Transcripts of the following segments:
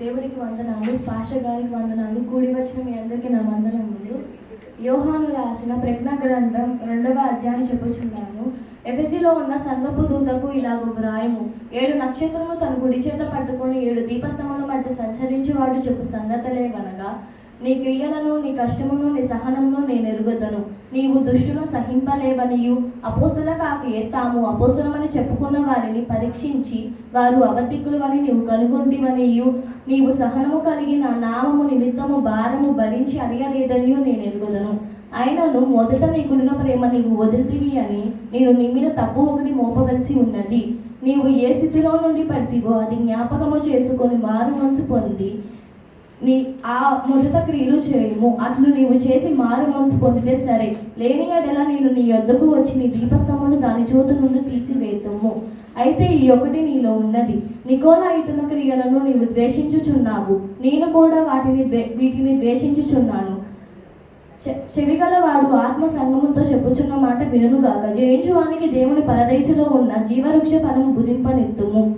దేవుడికి వందనాలు పాష గారికి వందనాలు కూడి వచ్చిన మీ అందరికీ నా వందనములు. యోహాను రాసిన ప్రజ్ఞ గ్రంథం రెండవ అధ్యాయం చెప్పుచున్నాను ఎఫెసిలో ఉన్న సంగపు దూతకు ఇలాగ వ్రాయము ఏడు నక్షత్రములు తన గుడి చేత పట్టుకొని ఏడు దీపస్తంభముల మధ్య సంచరించేవాడు చెప్పు సంగతలేవనగా నీ క్రియలను నీ కష్టమును నీ సహనమును నేను ఎరుగుదను. నీవు దుష్టులను సహింపలేవనియు. అపోస్తుల కాకే తాము అపోస్తులమని చెప్పుకున్న వారిని పరీక్షించి వారు అవతిక్కులవని నీవు కనుగొంటివనియు. నీవు సహనము కలిగిన నామము నిమిత్తము భారము భరించి అడిగలేదనియు నేను ఎరుగుదను. అయినను మొదట నీకున్న ప్రేమ నీవు వదిలితివి అని నేను నీ మీద తప్పు ఒకటి మోపవలసి ఉన్నది. నీవు ఏ స్థితిలో నుండి పడితివో అది జ్ఞాపకము చేసుకొని మారు మనసు పొంది నీ ఆ మొదట క్రియలు చేయము. అట్లు నీవు చేసి మారు మనసు పొందితే సరే. లేని ఎడల నేను నీ యొద్దకు వచ్చి నీ దీపస్తంభను దాని చోటు నుండి తీసివేతుము. అయితే ఈ ఒకటి నీలో ఉన్నది. నికోలా ఇతన క్రియలను నీవు ద్వేషించుచున్నావు. నేను కూడా వాటిని వీటిని ద్వేషించుచున్నాను. చె- చెవిగలవాడు ఆత్మ సంగముతో చెప్పుచున్న మాట వినుగాక జయించువానికి దేవుని పరదేశిలో ఉన్న జీవవృక్ష ఫలం బుధింపనెత్తుము.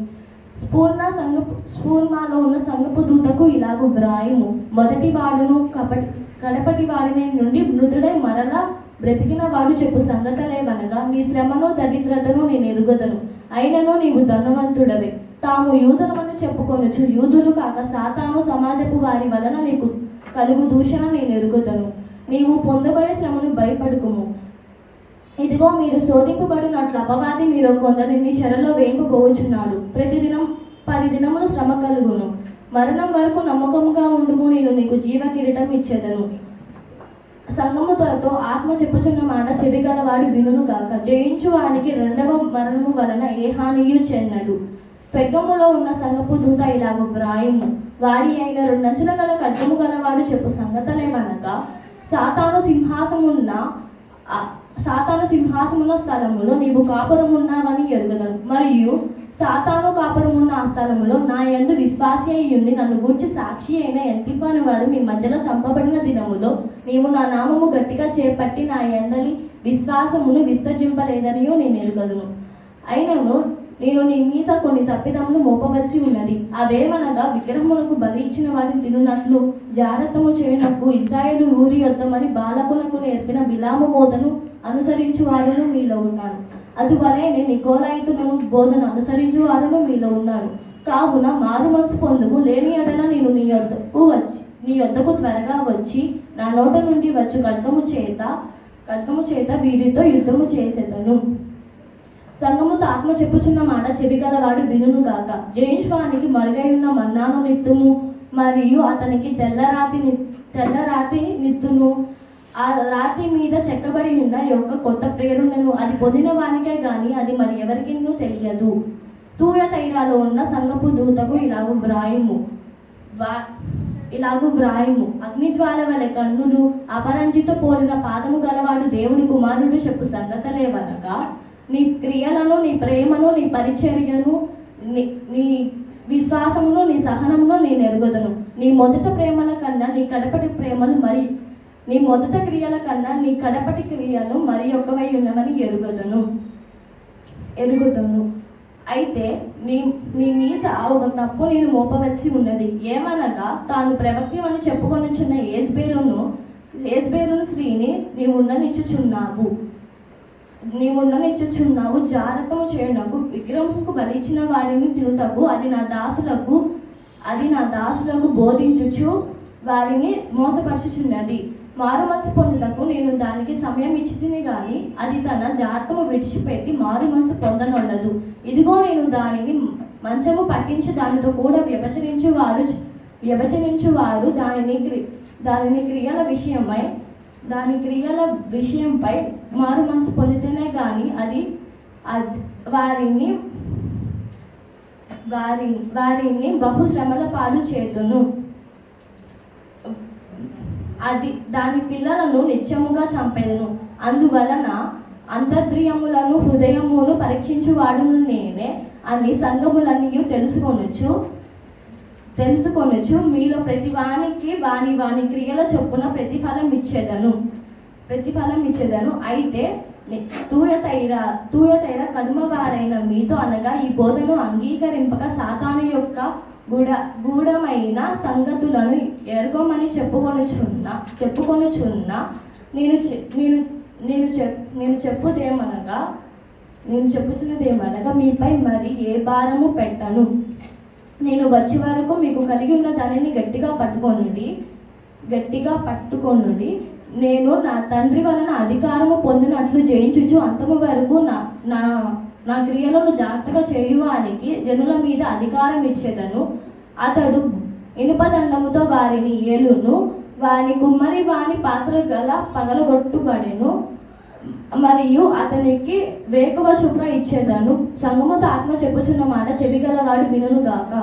స్ఫూర్ణ సంగపు స్ఫూర్ణలో ఉన్న సంగపు ఇలాగు వ్రాయము. మొదటి వాడును కపటి కడపటి వాడిని నుండి మృతుడై మరలా బ్రతికిన వాడు చెప్పు సంగతలేమనగా నీ శ్రమను దరిద్రతను నేను ఎరుగదను. అయినను నీవు ధనవంతుడవే. తాము యూదులమని చెప్పుకొనుచు యూదులు కాక సాతాను సమాజపు వారి వలన నీకు కలుగు దూషణ నేను ఎరుగుదను. నీవు పొందబోయే శ్రమను భయపడుకుము. ఇదిగో మీరు శోధింపబడినట్లు అపవాది మీరు కొందరిని చెరలో వేయింపబోచున్నాడు. ప్రతిదినం పది దినములు శ్రమ కలుగును. మరణం వరకు నమ్మకంగా ఉండుము నేను నీకు జీవ కిరీటం ఇచ్చేదను సంగముతలతో ఆత్మ చెప్పుచున్న మాట చెవిగలవాడు వినును కాక జయించు వానికి రెండవ మరణము వలన ఏ హానియు చెందడు. పెగ్గములో ఉన్న సంగపు దూత ఇలాగ వ్రాయము. వారి అయిన రెండంచుల గల కడ్డము గలవాడు చెప్పు సంగతలేమనగా సాతాను సింహాసమున్న సాతాను సింహాసమున్న స్థలములో నీవు కాపురమున్నావని ఎరుగదను. మరియు సాతాను కాపురమున్న ఆ స్థలములో నా యందు విశ్వాసి అయ్యుండి నన్ను గూర్చి సాక్షి అయిన ఎంతిపాని వాడు మీ మధ్యలో చంపబడిన దినములో నీవు నా నామము గట్టిగా చేపట్టి నా ఎందలి విశ్వాసమును విస్తరింపలేదనియో నేను ఎరుగదును. అయినను నేను నీ మీద కొన్ని తప్పిదములు మోపవలసి ఉన్నది. అవేమనగా విగ్రహములకు బలి ఇచ్చిన వాటిని తినున్నట్లు జాగ్రత్తము చేయనప్పు ఇజ్రాయేలు ఊరి యొద్దమని బాలకులకు నేర్పిన విలామ బోధను అనుసరించు వారును మీలో ఉన్నారు అందువలనే నికోలాయితులను బోధన అనుసరించి వారును మీలో ఉన్నారు. కావున మారు మనసు పొందుము లేని ఎడల నేను నీ యొద్దకు వచ్చి నీ యొద్దకు త్వరగా వచ్చి నా నోట నుండి వచ్చు ఖడ్గము చేత ఖడ్గము చేత వీరితో యుద్ధము చేసేదను. సంగముతో ఆత్మ చెప్పుచున్న మాట చెవిగలవాడు వినును గాక. జయించువానికి మరుగై ఉన్న మన్నాను నిత్తుము మరియు అతనికి తెల్లరాతి తెల్లరాతి నిత్తును ఆ రాతి మీద చెక్కబడి ఉన్న యొక్క కొత్త ప్రేరణను అది పొందిన వానికే కానీ అది మరి ఎవరికినూ తెలియదు. తూయ తైరాలో ఉన్న సంగపు దూతకు ఇలాగు వ్రాయము. వా ఇలాగు వ్రాయము. అగ్నిజ్వాల వలె కన్నులు అపరంజితో పోలిన పాదము గలవాడు దేవుని కుమారుడు చెప్పు సంగతలేవనగా నీ క్రియలను నీ ప్రేమను నీ పరిచర్యను నీ నీ విశ్వాసమును నీ సహనమును నేను ఎరుగుదను నీ మొదట ప్రేమల కన్నా నీ కడపటి ప్రేమలు మరి నీ మొదట క్రియల కన్నా నీ కడపటి క్రియలు మరి ఒకవై ఉన్నవని ఎరుగదును. ఎరుగుదును. అయితే నీ నీ మీద ఒక తప్పు నేను మోపవలసి ఉన్నది. ఏమనగా తాను ప్రవక్తివని చెప్పుకొనిచున్న ఏస్బేలును ఏస్బేలును స్త్రీని నీవు ఉండనిచ్చుచున్నావు నీవుండనిచ్చుచున్నావు. ఉండనిచ్చుచున్నావు జాగ్రత్తము చేయనకు విగ్రహంకు బలిచిన వారిని తినుటకు అది నా దాసులకు అది నా దాసులకు బోధించుచు వారిని మోసపరచుచున్నది. మారు మనసు పొందుటకు నేను దానికి సమయం ఇచ్చితిని గాని అది తన జాగ్రత్తము విడిచిపెట్టి మారు మనసు పొందనుండదు ఇదిగో నేను దానిని మంచము పట్టించి దానితో కూడా వ్యభచరించు వారు వ్యభచరించు వారు దానిని క్రి- దానిని క్రియల విషయమై దాని క్రియల విషయంపై మారు మనసు పొందితేనే కానీ అది వారిని వారి వారిని బహు శ్రమల పాలు చేతును. అది దాని పిల్లలను నిత్యముగా చంపెదను. అందువలన అంతర్ద్రియములను హృదయమును పరీక్షించువాడును నేనే అని సంఘములన్నీ తెలుసుకొనొచ్చు తెలుసుకొనొచ్చు మీలో ప్రతి వానికి వాని వాని క్రియల చొప్పున ప్రతిఫలం ఇచ్చేదను ప్రతిఫలం ఇచ్చేదను అయితే తూయతైర తూయతైర కనుమవారైన మీతో అనగా ఈ బోధను అంగీకరింపక సాతాను యొక్క గుడ గూఢమైన సంగతులను ఎరగమని చెప్పుకొనుచున్న చెప్పుకొనుచున్న నేను చె- నేను నేను చెప్ నేను చెప్పుదేమనగా నేను చెప్పుచున్నదేమనగా మీపై మరి ఏ భారము పెట్టను. నేను వచ్చే వరకు మీకు కలిగి ఉన్న దానిని గట్టిగా పట్టుకొనుడి గట్టిగా పట్టుకొనుడి. నేను నా తండ్రి వలన అధికారము పొందినట్లు జయించుచు అంతము వరకు నా నా నా క్రియలను జాగ్రత్తగా చేయువానికి జనుల మీద అధికారం ఇచ్చేదను. అతడు ఇనుపదండముతో వారిని ఏలును. వాని కుమ్మరి వాని పాత్ర గల పగలగొట్టుబడెను. మరియు అతనికి వేకువ శుభ్ర ఇచ్చేదను. సంగముతో ఆత్మ చెప్పుచున్న మాట చెవిగలవాడు వినును గాక